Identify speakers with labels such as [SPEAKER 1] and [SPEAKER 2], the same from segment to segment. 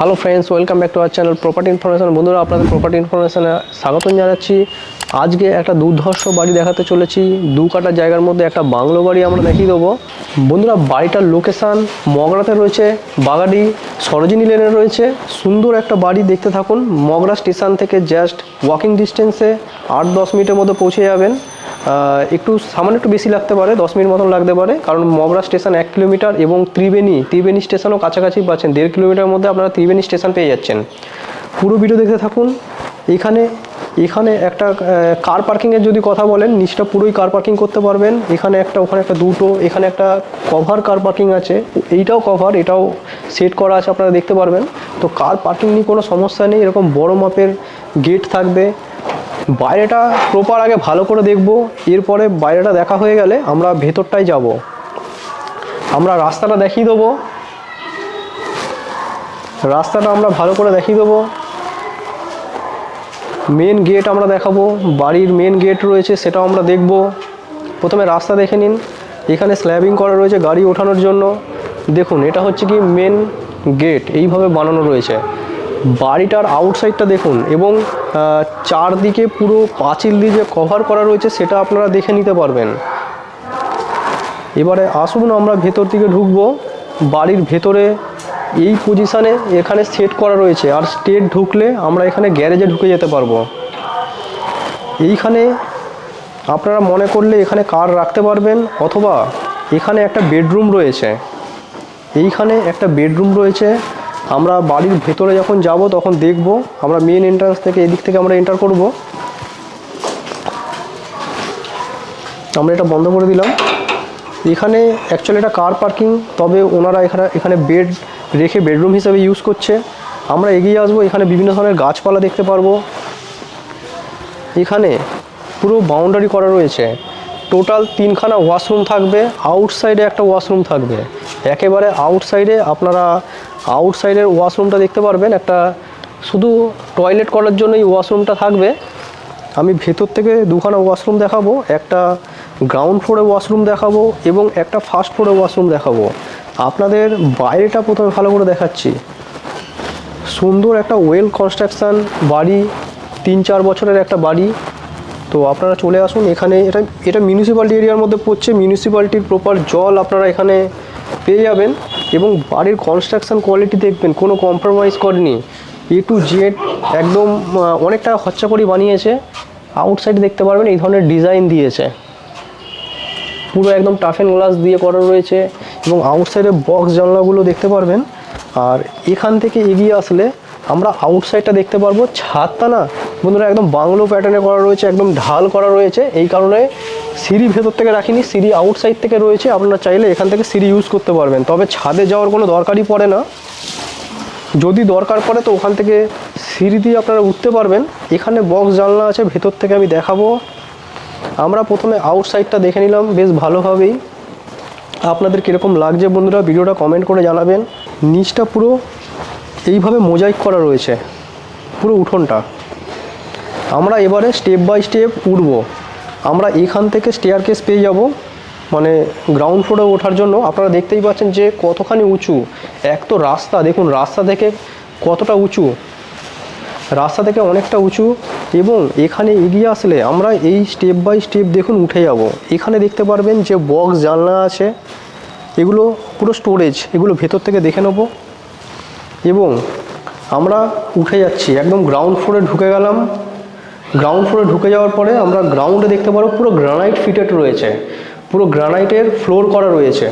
[SPEAKER 1] Hello friends welcome back to our channel property information বন্ধুরা, আপনাদের property ইনফরমেশনে স্বাগতম জানাচ্ছি। আজকে একটা দুর্ধর্ষ বাড়ি দেখাতে চলেছি। দু কাটা জায়গার মধ্যে একটা বাংলো বাড়ি আমরা দেখিয়ে দেবো। বন্ধুরা, বাড়িটার লোকেশান মগরাতে রয়েছে বাগাডি সরোজিনী লেনে রয়েছে। সুন্দর একটা বাড়ি দেখতে থাকুন। মগরা স্টেশন থেকে জাস্ট ওয়াকিং ডিস্টেন্সে আট দশ মিনিটের মধ্যে পৌঁছে যাবেন। একটু সামান্য একটু বেশি লাগতে পারে, দশ মিনিট মতন লাগতে পারে। কারণ মগরা স্টেশন এক কিলোমিটার এবং ত্রিবেণী ত্রিবেণী স্টেশনও কাছাকাছি পাচ্ছেন। দেড় কিলোমিটার মধ্যে আপনারা ত্রিবেণী স্টেশন পেয়ে যাচ্ছেন। পুরো ভিডিও দেখতে থাকুন। এখানে এখানে একটা কার পার্কিংয়ের যদি কথা বলেন, নিচটা পুরোই কার পার্কিং করতে পারবেন। এখানে একটা, ওখানে একটা দুটো, এখানে একটা কভার কার পার্কিং আছে। এইটাও কভার এটাও সেট করা আছে, আপনারা দেখতে পারবেন। তো কার পার্কিং নিয়ে কোনো সমস্যা নেই। এরকম বড় মাপের গেট থাকবে। বাইরেটা প্রপার আগে ভালো করে দেখব, এরপরে বাইরেটা দেখা হয়ে গেলে আমরা ভেতরটাই যাব। আমরা রাস্তাটা দেখিয়ে দেবো। রাস্তাটা আমরা ভালো করে দেখিয়ে দেবো। মেন গেট আমরা দেখাবো, বাড়ির মেন গেট রয়েছে সেটাও আমরা দেখব। প্রথমে রাস্তা দেখে নিন, এখানে স্ল্যাবিং করা রয়েছে গাড়ি ওঠানোর জন্য। দেখুন, এটা হচ্ছে কি মেন গেট এইভাবে বানানো রয়েছে। বাড়িটার আউটসাইডটা দেখুন, এবং চারদিকে পুরো পাঁচিল দিয়ে যে কভার করা রয়েছে, সেটা আপনারা দেখে নিতে পারবেন। এবারে আসুন আমরা ভেতর দিকে ঢুকবো। বাড়ির ভেতরে এই পজিশানে এখানে সেট করা রয়েছে। আর স্টেট ঢুকলে আমরা এখানে গ্যারেজে ঢুকে যেতে পারব। এইখানে আপনারা মনে করলে এখানে কার রাখতে পারবেন, অথবা এখানে একটা বেডরুম রয়েছে। এইখানে একটা বেডরুম রয়েছে। আমরা বাড়ির ভেতরে যখন যাব, তখন দেখব, আমরা মেন এন্ট্রান্স থেকে এদিক থেকে আমরা এন্টার করব। আমরা এটা বন্ধ করে দিলাম। এখানে অ্যাকচুয়ালি এটা কার পার্কিং তবে ওনারা এখানে এখানে বেড রেখে বেডরুম হিসেবে ইউজ করছে। আমরা এগিয়ে আসব, এখানে বিভিন্ন ধরনের গাছপালা দেখতে পারব। এখানে পুরো বাউন্ডারি করা রয়েছে। টোটাল তিনখানা ওয়াশরুম থাকবে আউটসাইডে একটা ওয়াশরুম থাকবে। একেবারে আউটসাইডে আপনারা আউটসাইডের ওয়াশরুমটা দেখতে পারবেন, একটা শুধু টয়লেট করার জন্য এই ওয়াশরুমটা থাকবে। আমি ভেতর থেকে দুখানা ওয়াশরুম দেখাবো, একটা গ্রাউন্ড ফ্লোরে ওয়াশরুম দেখাবো এবং একটা ফার্স্ট ফ্লোরে ওয়াশরুম দেখাবো। আপনাদের বাইরেটা প্রথমে ভালো করে দেখাচ্ছি। সুন্দর একটা ওয়েল কনস্ট্রাকশান বাড়ি, তিন চার বছরের একটা বাড়ি। তো আপনারা চলে আসুন, এখানে এটা এটা মিউনিসিপ্যালিটি এরিয়ার মধ্যে পড়ছে। মিউনিসিপ্যালিটির প্রপার জল আপনারা এখানে পেয়ে যাবেন। এবং বাড়ির কনস্ট্রাকশন কোয়ালিটি দেখবেন কোনো কম্প্রোমাইজ করেনি। এ টু জেড একদম আহ, অনেক টাকা খরচা করে বানিয়েছে। আউটসাইড দেখতে পারবেন এই ধরনের ডিজাইন দিয়েছে। পুরো একদম টাফ অ্যান্ড গ্লাস দিয়ে করা রয়েছে এবং আউটসাইডে বক্স জানলাগুলো দেখতে পারবেন। আর এখান থেকে এগিয়ে আসলে আমরা আউটসাইডটা দেখতে পারব। ছাদটা না বন্ধুরা একদম বাংলো প্যাটার্নে করা রয়েছে একদম ঢাল করা রয়েছে। এই কারণে সিঁড়ি ভেতর থেকে রাখিনি, সিঁড়ি আউটসাইড থেকে রয়েছে, আপনারা চাইলে এখান থেকে সিঁড়ি ইউজ করতে পারবেন। তবে ছাদে যাওয়ার কোনো দরকারই পড়ে না। যদি দরকার পড়ে তো ওখান থেকে সিঁড়ি দিয়ে আপনারা উঠতে পারবেন। এখানে বক্স জানলা আছে, ভেতর থেকে আমি দেখাবো। আমরা প্রথমে আউটসাইডটা দেখে নিলাম, বেশ ভালোভাবেই। আপনাদের কীরকম লাগছে বন্ধুরা, ভিডিওটা কমেন্ট করে জানাবেন। নিচটা পুরো এইভাবে মোজাইক করা রয়েছে, পুরো উঠোনটা। আমরা এবারে স্টেপ বাই স্টেপ উঠবো। আমরা এখান থেকে স্টেয়ার কেস পেয়ে যাব। মানে গ্রাউন্ড ফ্লোরে ওঠার জন্য আপনারা দেখতেই পাচ্ছেন যে কতখানি উঁচু। এক তো রাস্তা, দেখুন রাস্তা থেকে কতটা উঁচু। রাস্তা থেকে অনেকটা উঁচু এবং এখানে এগিয়ে আসলে আমরা এই স্টেপ বাই স্টেপ দেখুন উঠে যাব। এখানে দেখতে পারবেন যে বক্স জানলা আছে। এগুলো পুরো স্টোরেজ এগুলো ভেতর থেকে দেখে নেব। এবং আমরা উঠে যাচ্ছি, একদম গ্রাউন্ড ফ্লোরে ঢুকে গেলাম। গ্রাউন্ড ফ্লোরে ঢুকে যাওয়ার পরে আমরা গ্রাউন্ডে দেখতে পারব পুরো গ্রানাইট ফিটেড রয়েছে। পুরো গ্রানাইটের ফ্লোর করা রয়েছে।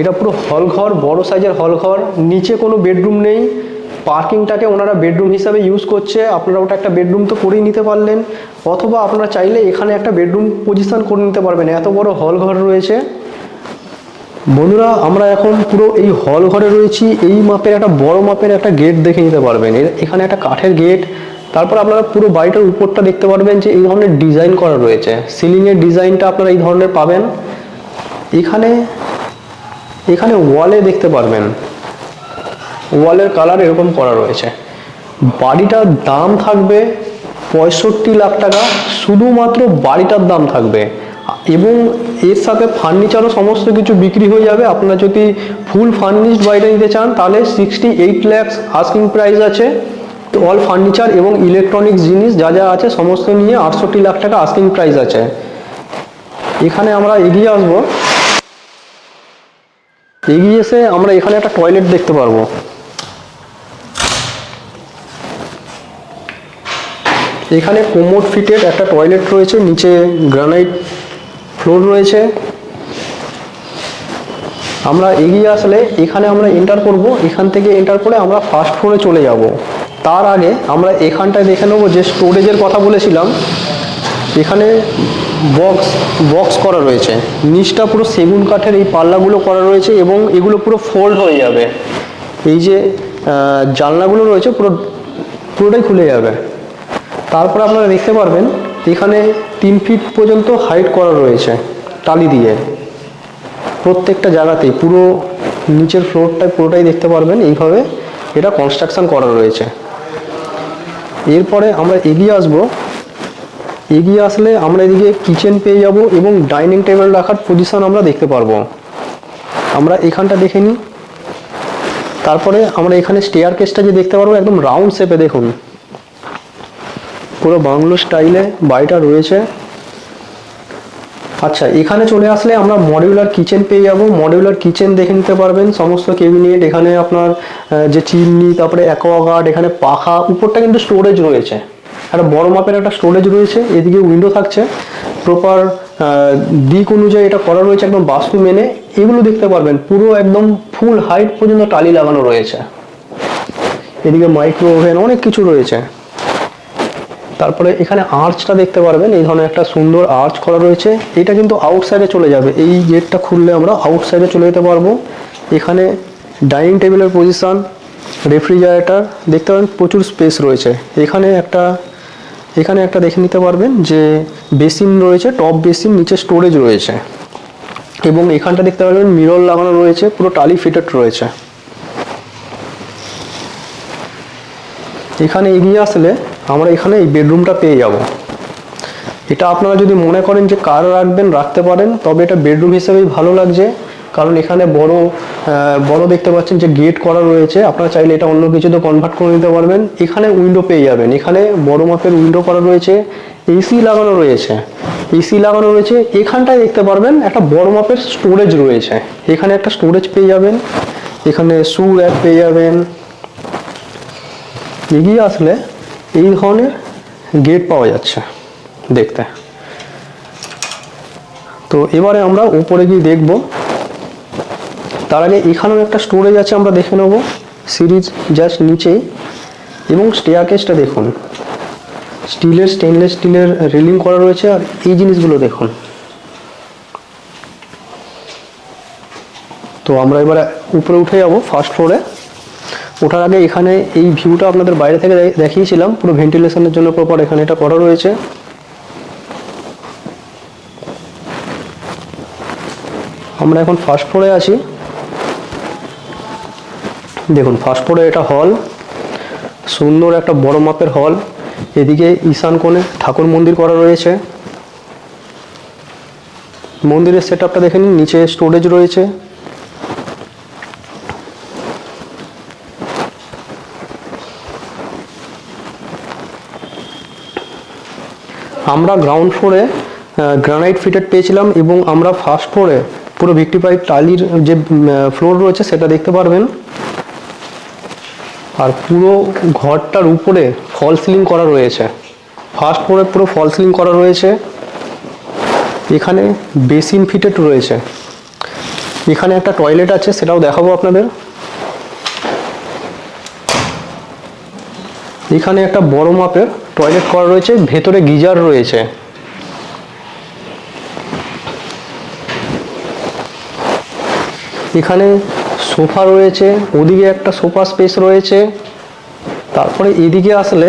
[SPEAKER 1] এটা পুরো হল ঘর, বড় সাইজের হল ঘর, নিচে কোনো বেডরুম নেই। পার্কিংটাকে ওনারা বেডরুম হিসাবে ইউজ করছে। আপনারা ওটা একটা বেডরুম তো করেই নিতে পারলেন। অথবা আপনারা চাইলে এখানে একটা বেডরুম পজিশন করে নিতে পারবেন। এত বড় হল ঘর রয়েছে। বন্ধুরা, আমরা এখন পুরো এই হল ঘরে রয়েছি। এই মাপের একটা বড় মাপের একটা গেট দেখে নিতে পারবেন। এখানে একটা কাঠের গেট তারপর আপনারা পুরো বাড়িটার উপরটা দেখতে পারবেন যে এই ধরনের ডিজাইন করা রয়েছে। সিলিংয়ের ডিজাইনটা আপনারা এই ধরনের পাবেন। এখানে এখানে ওয়ালে দেখতে পারবেন। ওয়ালের কালার এরকম করা রয়েছে। বাড়িটার দাম থাকবে পঁয়ষট্টি লাখ টাকা, শুধুমাত্র বাড়িটার দাম থাকবে। এবং এর সাথে ফার্নিচারও সমস্ত কিছু বিক্রি হয়ে যাবে। আপনারা যদি ফুল ফার্নিশড বাড়িটা নিতে চান, তাহলে sixty eight lakhs asking price আছে। অল ফার্নিচার এবং ইলেকট্রনিক্স জিনিস যা যা আছে সমস্ত নিয়ে আটষট্টি লাখ টাকা আস্কিং প্রাইস আছে। এখানে আমরা এগিয়ে আসব। এগিয়ে এসে আমরা এখানে একটা টয়লেট দেখতে পারব। এখানে কোমোড ফিটেড একটা টয়লেট রয়েছে, নিচে গ্রানাইট ফ্লোর রয়েছে। আমরা এগিয়ে আসলে এখানে আমরা এন্টার করব, এখান থেকে এন্টার করে আমরা ফার্স্ট ফ্লোরে চলে যাব। তার আগে আমরা এখানটায় দেখে নেব যে স্টোরেজের কথা বলেছিলাম। এখানে বক্স বক্স করা রয়েছে। নিচটা পুরো সেগুন কাঠের এই পাল্লাগুলো করা রয়েছে এবং এগুলো পুরো ফোল্ড হয়ে যাবে। এই যে জানলাগুলো রয়েছে পুরো, পুরোটাই খুলে যাবে। তারপর আপনারা দেখতে পারবেন, এখানে তিন ফিট পর্যন্ত হাইট করা রয়েছে টালি দিয়ে। প্রত্যেকটা জায়গাতেই পুরো নিচের ফ্লোরটায় পুরোটাই দেখতে পারবেন এইভাবে। এটা কনস্ট্রাকশন করা রয়েছে। এরপরে আমরা এগিয়ে আসব। এগিয়ে আসলে আমরা এদিকে কিচেন পেয়ে যাব এবং ডাইনিং টেবিল রাখার পজিশন আমরা দেখতে পারব। আমরা এখানটা দেখে নিই। তারপরে আমরা এখানে স্টেয়ার কেসটা যে দেখতে পারব একদম রাউন্ড শেপে দেখুন। পুরো বাংলো স্টাইলে বাড়িটা রয়েছে। আচ্ছা এখানে চলে আসলে আমরা মডিউলার কিচেন পেয়ে যাব। মডিউলার কিচেন দেখে নিতে পারবেন। সমস্ত কেবিনেট এখানে আপনার যে চিমনি তারপরে অ্যাকোয়াগার্ড এখানে পাখা, উপরটা কিন্তু স্টোরেজ রয়েছে। একটা বড় মাপের একটা স্টোরেজ রয়েছে। এদিকে উইন্ডো থাকছে। প্রপার দিক অনুযায়ী এটা করা রয়েছে একদম বাস্তু মেনে। এগুলো দেখতে পারবেন। পুরো একদম ফুল হাইট পর্যন্ত টালি লাগানো রয়েছে। এদিকে মাইক্রো ওভেন অনেক কিছু রয়েছে। তারপরে এখানে আর্চটা দেখতে পারবেন, এই ধরনের একটা সুন্দর আর্চ করা রয়েছে। এটা কিন্তু আউটসাইডে চলে যাবে। এই গেটটা খুললে আমরা আউটসাইডে চলে যেতে পারব। এখানে ডাইনিং টেবিলের পজিশন রেফ্রিজারেটর দেখতে পাবেন প্রচুর স্পেস রয়েছে। এখানে একটা এখানে একটা দেখে নিতে পারবেন যে বেসিন রয়েছে টপ বেসিন নিচে স্টোরেজ রয়েছে। এবং এখানটা দেখতে পারবেন মিরর লাগানো রয়েছে, পুরো টালি ফিটেড রয়েছে। এখানে এগিয়ে আসলে আমরা এখানে এই বেডরুমটা পেয়ে যাব। এটা আপনারা যদি মনে করেন যে কার রাখবেন, রাখতে পারেন, তবে এটা বেডরুম হিসেবেই ভালো লাগছে। কারণ এখানে বড় বড় দেখতে পাচ্ছেন যে গেট করা রয়েছে। আপনারা চাইলে এটা অন্য কিছুতে কনভার্ট করে নিতে পারবেন। এখানে উইন্ডো পেয়ে যাবেন। এখানে বড় মাপের উইন্ডো করা রয়েছে। এসি লাগানো রয়েছে। এসি লাগানো রয়েছে। এখানটায় দেখতে পারবেন একটা বড় মাপের স্টোরেজ রয়েছে। এখানে একটা স্টোরেজ পেয়ে যাবেন। এখানে শু র্যাক পেয়ে যাবেন। এগিয়ে আসলে এই ধরনের গেট পাওয়া যাচ্ছে দেখতে। তো এবারে আমরা উপরে গিয়ে দেখব। তার আগে এখানেও একটা স্টোরেজ আছে, আমরা দেখে নেব। সিরিজ জাস্ট নিচেই। এবং স্টেয়ার কেসটা দেখুন। স্টিলের স্টেনলেস স্টিলের রেলিং করা রয়েছে, আর এই জিনিসগুলো দেখুন। তো আমরা এবারে উপরে উঠে যাব ফার্স্ট ফ্লোরে ওঠার আগে এখানে এই ভিউটা আপনাদের বাইরে থেকে দেখিয়েছিলাম। পুরো ভেন্টিলেশনের জন্য প্রপার এখানে এটা করা রয়েছে। আমরা এখন ফার্স্ট ফ্লোরে আছি। দেখুন ফার্স্ট ফ্লোরে এটা হল সুন্দর একটা বড় মাপের হল এদিকে ঈশান কোণে ঠাকুর মন্দির করা রয়েছে। মন্দিরের সেট আপটা দেখে নিন, নিচে স্টোরেজ রয়েছে। আমরা গ্রাউন্ড ফ্লোরে গ্রানাইট ফিটেড পেয়েছিলাম এবং আমরা ফার্স্ট ফ্লোরে পুরো ভিক্টিফাইড টালির যে ফ্লোর রয়েছে সেটা দেখতে পারবেন। আর পুরো ঘরটার উপরে ফল সিলিং করা রয়েছে। ফার্স্ট ফ্লোরে পুরো ফল সিলিং করা রয়েছে। এখানে বেসিন ফিটেড রয়েছে। এখানে একটা টয়লেট আছে, সেটাও দেখাবো আপনাদের। এখানে একটা বড় মাপের টয়লেট করা রয়েছে, ভেতরে গিজার রয়েছে। এখানে সোফা রয়েছে, ওদিকে একটা সোফা স্পেস রয়েছে। তারপরে এদিকে আসলে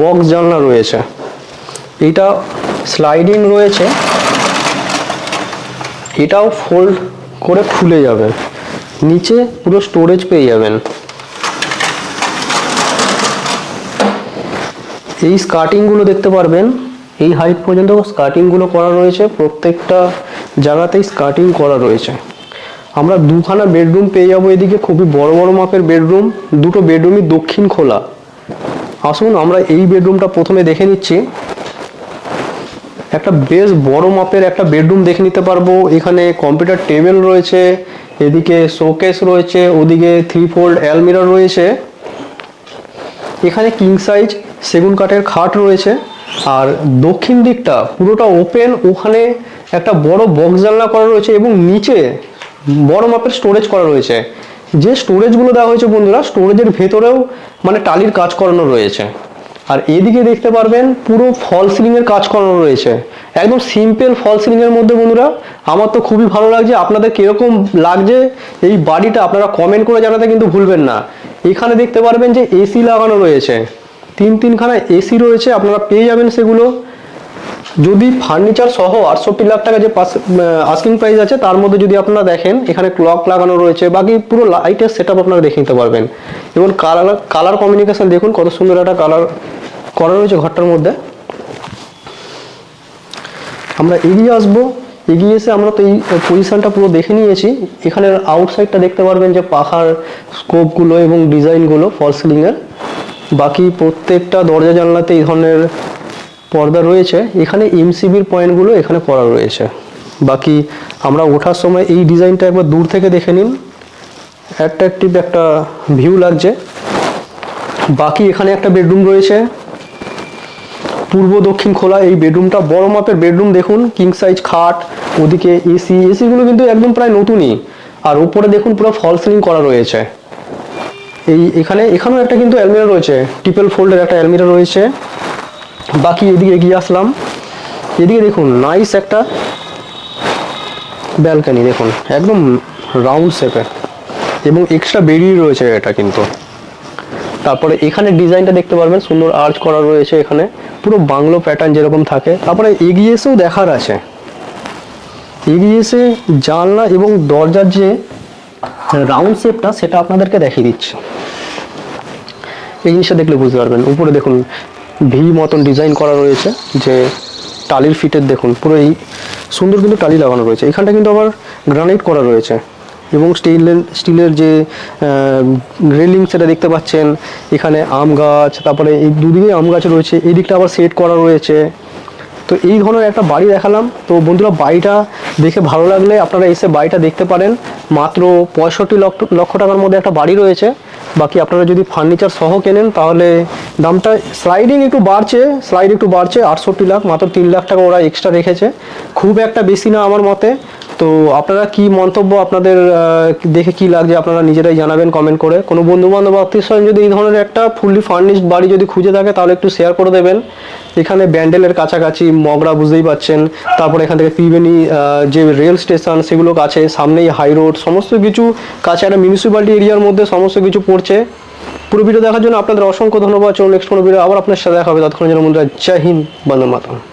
[SPEAKER 1] বক্স জানলা রয়েছে। এটা স্লাইডিং রয়েছে। এটাও ফোল্ড করে খুলে যাবে নিচে পুরো স্টোরেজ পেয়ে যাবেন। এই স্কার্টিংগুলো দেখতে পারবেন। এই হাইট পর্যন্ত স্কার্টিংগুলো করা রয়েছে। প্রত্যেকটা জায়গাতেই স্কার্টিং করা রয়েছে। আমরা দুখানা বেডরুম পেয়ে যাব এদিকে। খুবই বড় বড় মাপের বেডরুম দুটো বেডরুমই দক্ষিণ খোলা। আসুন, আমরা এই বেডরুমটা প্রথমে দেখে নিচ্ছি। একটা বেশ বড় মাপের একটা বেডরুম দেখে নিতে পারব। এখানে কম্পিউটার টেবিল রয়েছে, এদিকে শোকেস রয়েছে, ওদিকে থ্রি ফোল্ড অ্যালমিরা রয়েছে। এখানে কিং সাইজ সেগুন কাঠের খাট রয়েছে। আর দক্ষিণ দিকটা পুরোটা ওপেন ওখানে একটা বড় বক্স জানলা করা রয়েছে এবং নিচে বড় মাপের স্টোরেজ করা রয়েছে। যে স্টোরেজগুলো দেওয়া হয়েছে বন্ধুরা স্টোরেজের ভেতরেও মানে টালির কাজ করানো রয়েছে। আর এদিকে দেখতে পারবেন পুরো ফল সিলিংয়ের কাজ করানো রয়েছে। একদম সিম্পল ফল সিলিংয়ের মধ্যে বন্ধুরা, আমার তো খুবই ভালো লাগছে। আপনাদের কীরকম লাগছে এই বাড়িটা আপনারা কমেন্ট করে জানাতে কিন্তু ভুলবেন না। এখানে দেখতে পারবেন যে এসি লাগানো রয়েছে। তিন তিনখানা এসি রয়েছে, আপনারা পেয়ে যাবেন সেগুলো। যদি ফার্নিচার সহ আটষট্টি লাখ টাকা যে পাস আস্কিং প্রাইস আছে, তার মধ্যে যদি আপনারা দেখেন, এখানে ক্লক লাগানো রয়েছে, বাকি পুরো লাইটের সেট আপ আপনারা দেখে নিতে পারবেন। এবং কালার কালার কমিউনিকেশন দেখুন কত সুন্দর একটা কালার করা রয়েছে ঘরটার মধ্যে। আমরা এগিয়ে আসব। এগিয়ে এসে আমরা তো এই পজিশনটা পুরো দেখে নিয়েছি। এখানের আউটসাইডটা দেখতে পারবেন যে পাখার স্কোপগুলো এবং ডিজাইনগুলো ফল সিলিংয়ের বাকি প্রত্যেকটা দরজা জানলাতে এই ধরনের পর্দা রয়েছে। এখানে এমসিবির পয়েন্টগুলো এখানে করা রয়েছে। বাকি আমরা ওঠার সময় এই ডিজাইনটা একবার দূর থেকে দেখে নিন। অ্যাট্রাকটিভ একটা ভিউ লাগছে। বাকি এখানে একটা বেডরুম রয়েছে। পূর্ব, দক্ষিণ খোলা এই বেডরুমটা বড় মাপের বেডরুম দেখুন কিং সাইজ খাট, ওদিকে এসি এসিগুলো কিন্তু একদম প্রায় নতুনই। আর উপরে দেখুন পুরো ফল সিলিং করা রয়েছে। এই এখানে এখানেও একটা কিন্তু অ্যালমিরা রয়েছে ট্রিপল ফোল্ডের একটা অ্যালমিরা রয়েছে। বাকি এদিকে এগিয়ে আসলাম। এদিকে দেখুন নাইস একটা ব্যালকানি দেখুন, একদম রাউন্ড শেপের এবং এক্সট্রা বেরিয়ে রয়েছে এটা কিন্তু। তারপরে এখানে ডিজাইনটা দেখতে পারবেন, সুন্দর আর্চ করা রয়েছে এখানে। পুরো বাংলো প্যাটার্ন যেরকম থাকে। তারপরে এগিয়ে এসেও দেখার আছে। এগিয়ে এসে জানলা এবং দরজার যে রাউন্ড শেপটা সেটা আপনাদেরকে দেখিয়ে দিচ্ছি। এই জিনিসটা দেখলে বুঝতে পারবেন। উপরে দেখুন ভি মতন ডিজাইন করা রয়েছে যে টালির ফিটের দেখুন, পুরো এই সুন্দর কিন্তু টালি লাগানো রয়েছে। এখানটা কিন্তু আবার গ্রানাইট করা রয়েছে। এবং স্টিলের স্টিলের যে রেলিং সেটা দেখতে পাচ্ছেন। এখানে আম গাছ, তারপরে এই দুদিকে আম গাছ রয়েছে। এই দিকটা আবার সেট করা রয়েছে। তো এই ধরনের একটা বাড়ি দেখালাম। তো বন্ধুরা, বাড়িটা দেখে ভালো লাগলে আপনারা এসে বাড়িটা দেখতে পারেন। মাত্র পঁয়ষট্টি লক্ষ লক্ষ টাকার মধ্যে একটা বাড়ি রয়েছে। বাকি আপনারা যদি ফার্নিচার সহ কেনেন, তাহলে দামটা স্লাইডিং একটু বাড়ছে স্লাইড একটু বাড়ছে, আটষট্টি লাখ, মাত্র তিন লাখ টাকা ওরা এক্সট্রা রেখেছে। খুব একটা বেশি না আমার মতে। তো আপনারা কি মন্তব্য আপনাদের দেখে কি লাগছে আপনারা নিজেরাই জানাবেন কমেন্ট করে। কোনো বন্ধু বান্ধব আত্মীয় স্বজন যদি এই ধরনের একটা ফুললি ফার্নিশড বাড়ি যদি খুঁজে থাকে, তাহলে একটু শেয়ার করে দেবেন। এখানে ব্যান্ডেলের কাছাকাছি মগরা বুঝতেই পাচ্ছেন। তারপরে এখান থেকে ত্রিবেণী যে রেল স্টেশন সেগুলো কাছে, সামনেই হাই রোড সমস্ত কিছু কাছে একটা মিউনিসিপ্যালিটি এরিয়ার মধ্যে সমস্ত কিছু পড়ছে। পুরো ভিডিও দেখার জন্য আপনাদের অসংখ্য ধন্যবাদ। চলুন নেক্সট কোনো ভিডিও আবার আপনার সাথে দেখা হবে। ততক্ষণের জন্য বন্ধুরা, জয় হিন্দ, বন্দে মাতরম।